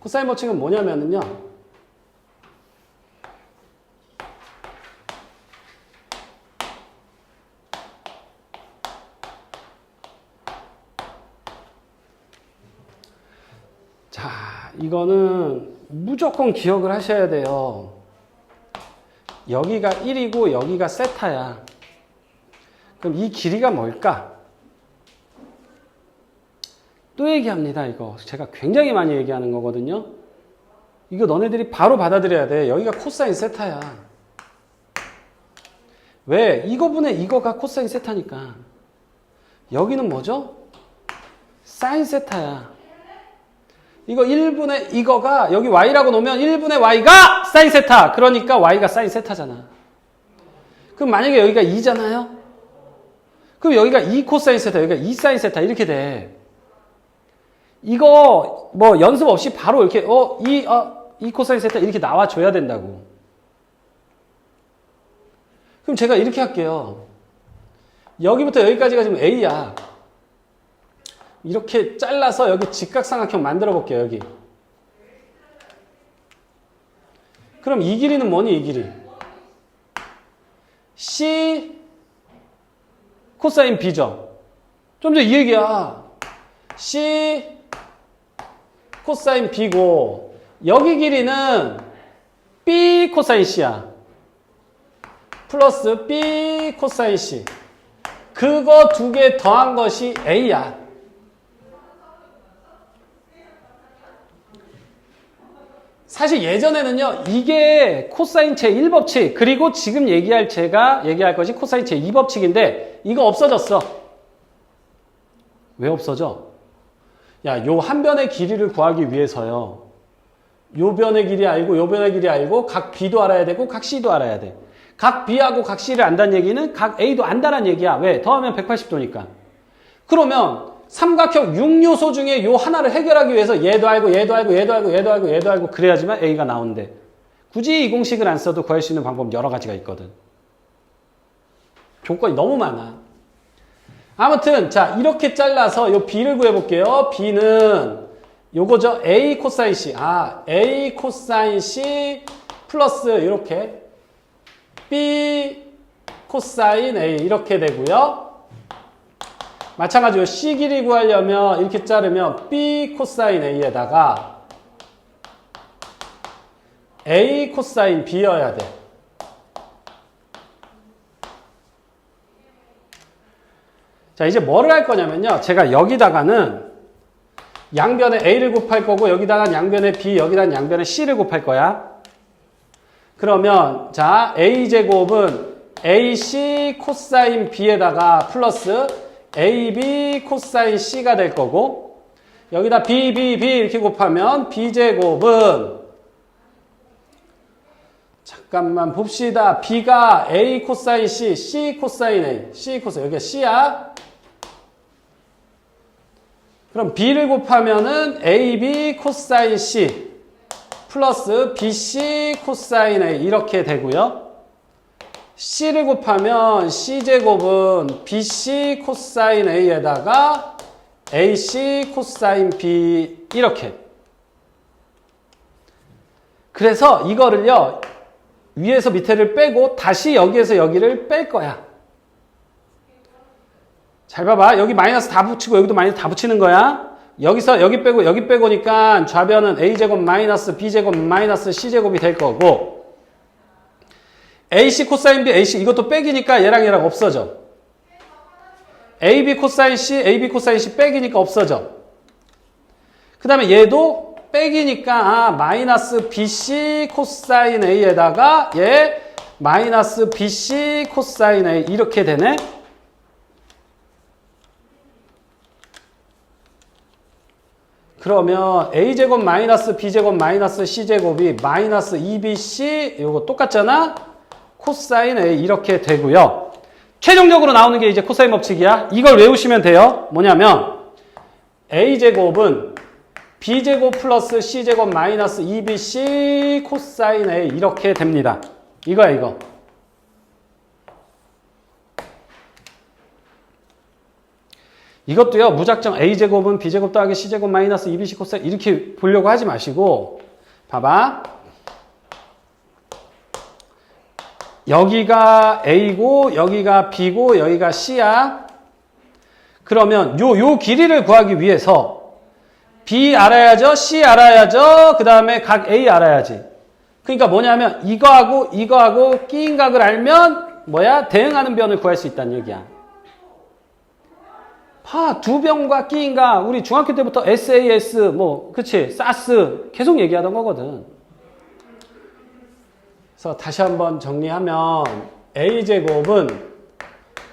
코사인 법칙은 뭐냐면은요. 자, 이거는 무조건 기억을 하셔야 돼요. 여기가 1이고 여기가 세타야. 그럼 이 길이가 뭘까? 또 얘기합니다, 이거. 제가 굉장히 많이 얘기하는 거거든요. 이거 너네들이 바로 받아들여야 돼. 여기가 코사인 세타야. 왜? 이거분의 이거가 코사인 세타니까. 여기는 뭐죠? 사인 세타야. 이거 1분의 이거가 여기 y라고 놓으면 1분의 y가 사인 세타. 그러니까 y가 사인 세타잖아. 그럼 만약에 여기가 2잖아요? 그럼 여기가 2 코사인 세타, 여기가 2 사인 세타 이렇게 돼. 이거 뭐 연습 없이 바로 이렇게 어, 이, 어, 이 코사인 세타 이렇게 나와줘야 된다고. 그럼 제가 이렇게 할게요. 여기부터 여기까지가 지금 A야. 이렇게 잘라서 여기 직각삼각형 만들어 볼게요, 여기. 그럼 이 길이는 뭐니, 이 길이? C 코사인 B죠. 좀전이 얘기야. C 코사인 B고, 여기 길이는 B 코사인 C야. 플러스 B 코사인 C. 그거 두 개 더한 것이 A야. 사실 예전에는요, 이게 코사인 제 1법칙, 그리고 지금 얘기할 제가 얘기할 것이 코사인 제 2법칙인데, 이거 없어졌어. 왜 없어져? 야, 요 한 변의 길이를 구하기 위해서요. 요 변의 길이 알고, 요 변의 길이 알고, 각 B도 알아야 되고, 각 C도 알아야 돼. 각 B하고 각 C를 안다는 얘기는 각 A도 안다는 얘기야. 왜? 더하면 180도니까. 그러면 삼각형 6요소 중에 요 하나를 해결하기 위해서 얘도 알고 얘도 알고 얘도 알고 얘도 알고 얘도 알고 그래야지만 A가 나오는데 굳이 이 공식을 안 써도 구할 수 있는 방법 여러 가지가 있거든. 조건이 너무 많아. 아무튼 자 이렇게 잘라서 요 B를 구해볼게요. B는 요거죠. A 코사인 C. 아 A 코사인 C 플러스 이렇게 B 코사인 A 이렇게 되고요. 마찬가지로 C 길이 구하려면 이렇게 자르면 B 코사인 A에다가 A 코사인 B여야 돼. 자, 이제 뭐를 할 거냐면요. 제가 여기다가는 양변에 A를 곱할 거고 여기다가 양변에 B, 여기다 양변에 C를 곱할 거야. 그러면 자, A제곱은 AC 코사인 B에다가 플러스 AB 코사인 C가 될 거고 여기다 B, B, B 이렇게 곱하면 B제곱은 잠깐만 봅시다. B가 A 코사인 C, C 코사인 A, C 코사인 여기가 C야. 그럼 B를 곱하면은 AB 코사인 C 플러스 BC 코사인 A 이렇게 되고요. C를 곱하면 C제곱은 BC 코사인 A에다가 AC 코사인 B 이렇게. 그래서 이거를요. 위에서 밑에를 빼고 다시 여기에서 여기를 뺄 거야. 잘 봐봐. 여기 마이너스 다 붙이고 여기도 마이너스 다 붙이는 거야. 여기서 여기 빼고 여기 빼고니까 좌변은 a제곱 마이너스 b제곱 마이너스 c제곱이 될 거고 AC 코사인 B, AC 이것도 빼기니까 얘랑 얘랑 없어져. AB 코사인 C, AB 코사인 C 빼기니까 없어져. 그 다음에 얘도 빼기니까 아, 마이너스 BC 코사인 A에다가 얘 마이너스 BC 코사인 A 이렇게 되네. 그러면 a제곱 마이너스 b제곱 마이너스 c제곱이 마이너스 2bc 이거 똑같잖아? 코사인 a 이렇게 되고요. 최종적으로 나오는 게 이제 코사인 법칙이야. 이걸 외우시면 돼요. 뭐냐면 a제곱은 b제곱 플러스 c제곱 마이너스 2bc 코사인 a 이렇게 됩니다. 이거야 이거. 이것도요, 무작정 a제곱은 b제곱 더하기 c제곱 마이너스 2bc 코사인 이렇게 보려고 하지 마시고, 봐봐. 여기가 a고, 여기가 b고, 여기가 c야. 그러면 요, 요 길이를 구하기 위해서 b 알아야죠, c 알아야죠, 그 다음에 각 a 알아야지. 그러니까 뭐냐면 이거하고 이거하고 끼인 각을 알면 뭐야? 대응하는 변을 구할 수 있다는 얘기야. 파, 두 병과 끼인가, 우리 중학교 때부터 SAS, 뭐, 그치, 사스, 계속 얘기하던 거거든. 그래서 다시 한번 정리하면, A제곱은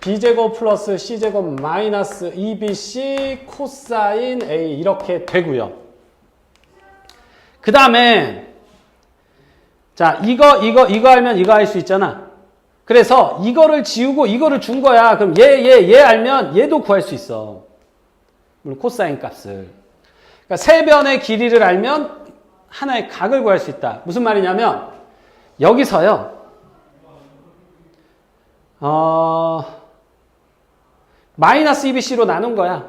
B제곱 플러스 C제곱 마이너스 2BC 코사인 A 이렇게 되고요. 그 다음에, 자, 이거, 이거, 이거 알면 이거 할수 있잖아. 그래서 이거를 지우고 이거를 준 거야. 그럼 얘, 얘, 얘 알면 얘도 구할 수 있어. 물론 코사인 값을. 그러니까 세 변의 길이를 알면 하나의 각을 구할 수 있다. 무슨 말이냐면 여기서요. 어, 마이너스 2bc로 나눈 거야.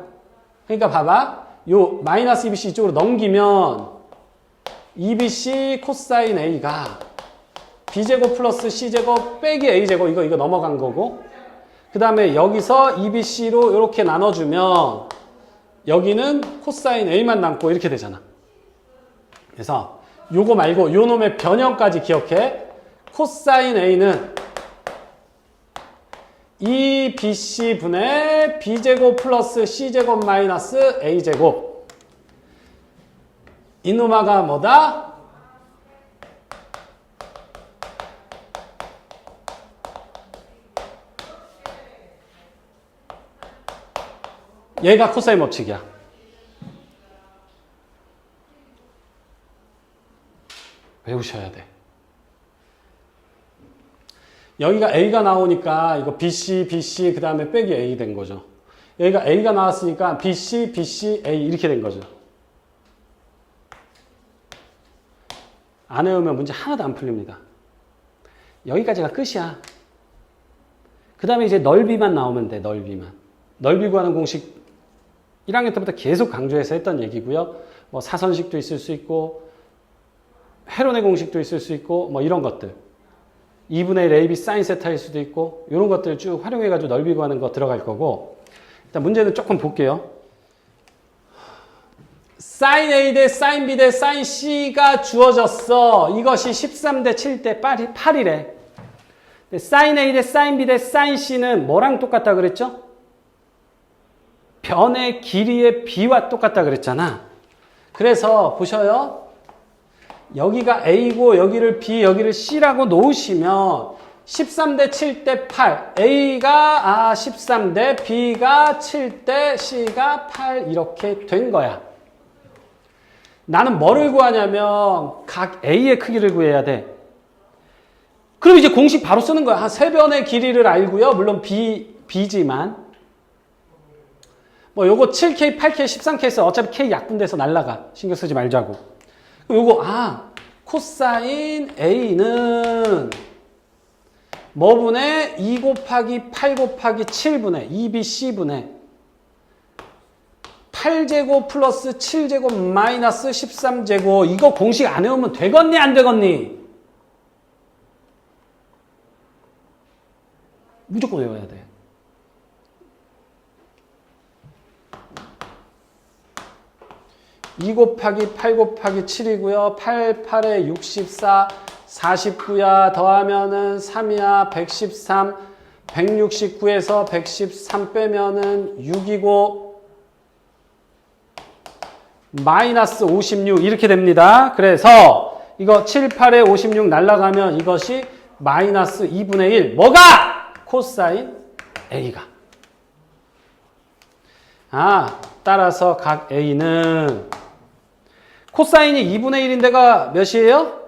그러니까 봐봐. 요 마이너스 2bc 이쪽으로 넘기면 2bc 코사인 a가 b제곱 플러스 c제곱 빼기 a제곱 이거 이거 넘어간 거고. 그 다음에 여기서 2bc로 이렇게 나눠주면 여기는 코사인 a만 남고 이렇게 되잖아. 그래서 요거 말고 요 놈의 변형까지 기억해. 코사인 a는 2bc 분의 b제곱 플러스 c제곱 마이너스 a제곱. 이놈아가 뭐다? 얘가 코사인 법칙이야. 외우셔야 돼. 여기가 A가 나오니까 이거 BC, BC 그 다음에 빼기 A 된 거죠. 여기가 A가 나왔으니까 BC, BC, A 이렇게 된 거죠. 안 외우면 문제 하나도 안 풀립니다. 여기까지가 끝이야. 그 다음에 이제 넓이만 나오면 돼, 넓이만. 넓이 구하는 공식 1학년 때부터 계속 강조해서 했던 얘기고요. 뭐 사선식도 있을 수 있고 헤론의 공식도 있을 수 있고 뭐 이런 것들. 2분의 1 AB 사인 세타일 수도 있고 이런 것들 쭉 활용해 가지고 넓이 구하는 거 들어갈 거고 일단 문제는 조금 볼게요. 사인 A 대 사인 B 대 사인 C가 주어졌어. 이것이 13대 7대 8이래. 사인 A 대 사인 B 대 사인 C는 뭐랑 똑같다 그랬죠? 변의 길이의 B와 똑같다 그랬잖아. 그래서 보셔요. 여기가 A고 여기를 B, 여기를 C라고 놓으시면 13대 7대 8. A가 아 13대 B가 7대 C가 8 이렇게 된 거야. 나는 뭐를 구하냐면 각 A의 크기를 구해야 돼. 그럼 이제 공식 바로 쓰는 거야. 한세 변의 길이를 알고요. 물론 B, B지만. 뭐 요거 7K, 8K, 13K 어차피 K 약분돼서 날라가. 신경 쓰지 말자고. 요거 아 코사인 A는 뭐분의 2 곱하기 8 곱하기 7분의 2BC분의 8제곱 플러스 7제곱 마이너스 13제곱 이거 공식 안 외우면 되겠니 안 되겠니? 무조건 외워야 돼. 이 곱하기 8 곱하기 7이고요. 8, 8에 64, 49야. 더하면은 3이야. 113, 169에서 113 빼면은 6이고, 마이너스 56 이렇게 됩니다. 그래서 이거 7, 8에 56 날라가면 이것이 마이너스 2분의 1. 뭐가? 코사인 A가. 아, 따라서 각 A는 코사인이 2분의 1인데가 몇이에요?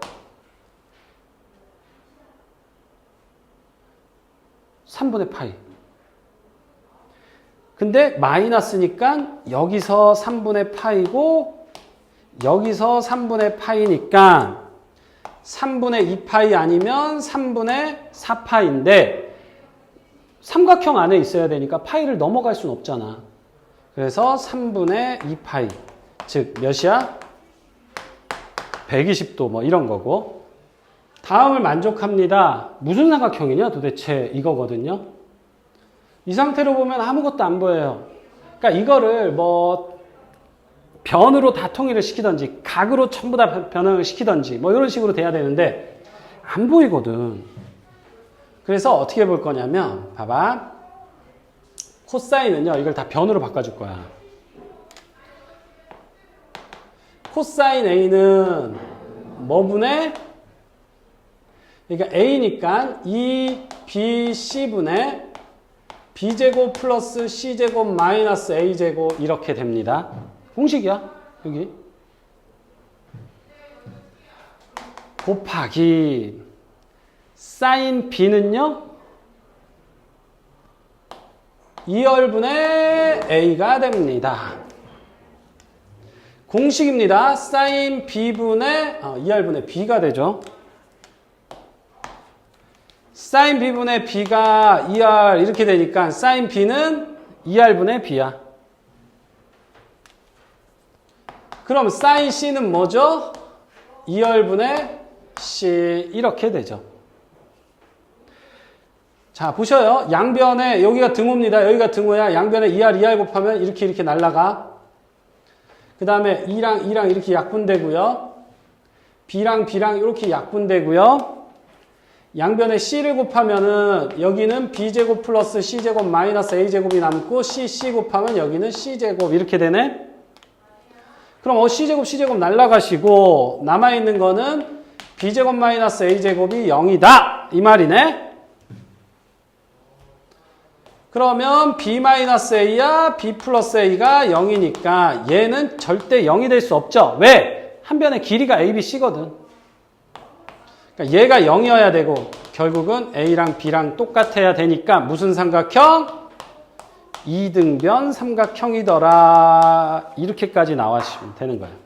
3분의 파이. 근데 마이너스니까 여기서 3분의 파이고 여기서 3분의 파이니까 3분의 2파이 아니면 3분의 4파인데 삼각형 안에 있어야 되니까 파이를 넘어갈 수는 없잖아. 그래서 3분의 2파이. 즉, 몇이야? 120도 뭐 이런 거고. 다음을 만족합니다. 무슨 삼각형이냐? 도대체 이거거든요. 이 상태로 보면 아무것도 안 보여요. 그러니까 이거를 뭐 변으로 다 통일을 시키던지 각으로 전부 다 변형을 시키던지 뭐 이런 식으로 돼야 되는데 안 보이거든. 그래서 어떻게 볼 거냐면 봐봐. 코사인은요. 이걸 다 변으로 바꿔줄 거야. 코사인 A는 뭐분의 그러니까 A니까 2BC분의 B제곱 플러스 C제곱 마이너스 A제곱 이렇게 됩니다. 공식이야, 여기. 곱하기 사인 B는요? 2열분의 A가 됩니다. 공식입니다. 사인 B분의 어, 2열분의 B가 되죠. 사인 B분의 B가 2R 이렇게 되니까 사인 B는 2R분의 B야. 그럼 사인 C는 뭐죠? 2R분의 C 이렇게 되죠. 자 보셔요. 양변에 여기가 등호입니다. 여기가 등호야. 양변에 2R, 2R 곱하면 이렇게 이렇게 날라가. 그 다음에 2랑 2랑 이렇게 약분되고요. B랑 B랑 이렇게 약분되고요. 양변에 C를 곱하면은 여기는 B제곱 플러스 C제곱 마이너스 A제곱이 남고 C, C 곱하면 여기는 C제곱 이렇게 되네. 그럼 어 C제곱, C제곱 날라가시고 남아있는 거는 B제곱 마이너스 A제곱이 0이다. 이 말이네. 그러면 B 마이너스 A야 B 플러스 A가 0이니까 얘는 절대 0이 될 수 없죠. 왜? 한 변의 길이가 A, B, C거든. 그러니까 얘가 0이어야 되고 결국은 A랑 B랑 똑같아야 되니까 무슨 삼각형? 이등변 삼각형이더라. 이렇게까지 나와주시면 되는 거예요.